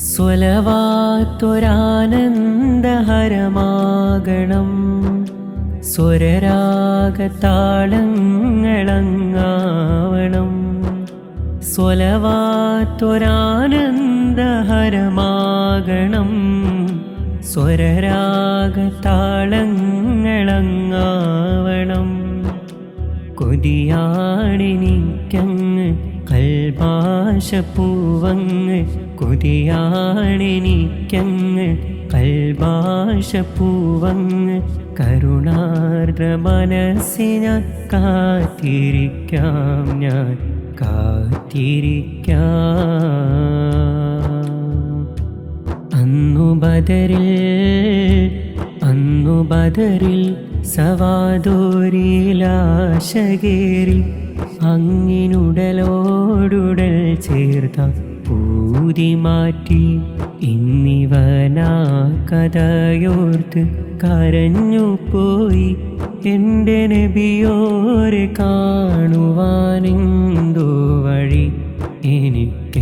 സ്വലവാത്തൊരാനന്ദഹരമാകണം. സ്വരരാഗതാളങ്ങളങ്ങാവണം സ്വലവാത്തൊരാനന്ദഹരമാകണം. സ്വരരാഗതാളങ്ങളങ്ങാവണം കൊതിയാണെനിക്കങ്ങ് കൽഭാഷപ്പൂവങ്ങ് കൊതിയാണെനിക്കങ്ങ് കൽഭാഷപ്പൂവങ്ങ് കരുണാർദ്ര മനസ്സിന കാത്തിരിക്കാം ഞാൻ കാത്തിരിക്കാം. അന്നു ബദരിൽ അന്നു ബദരിൽ സവാദോരിലാശകേറി അങ്ങിനുടലോടുടൽ ചേർത്ത പൂതി മാറ്റി ഇന്നിവനാ കഥയോർത്ത് കരഞ്ഞു പോയി എന്റെ നബിയോരെ കാണുവാനെന്തോ വഴി എനിക്ക്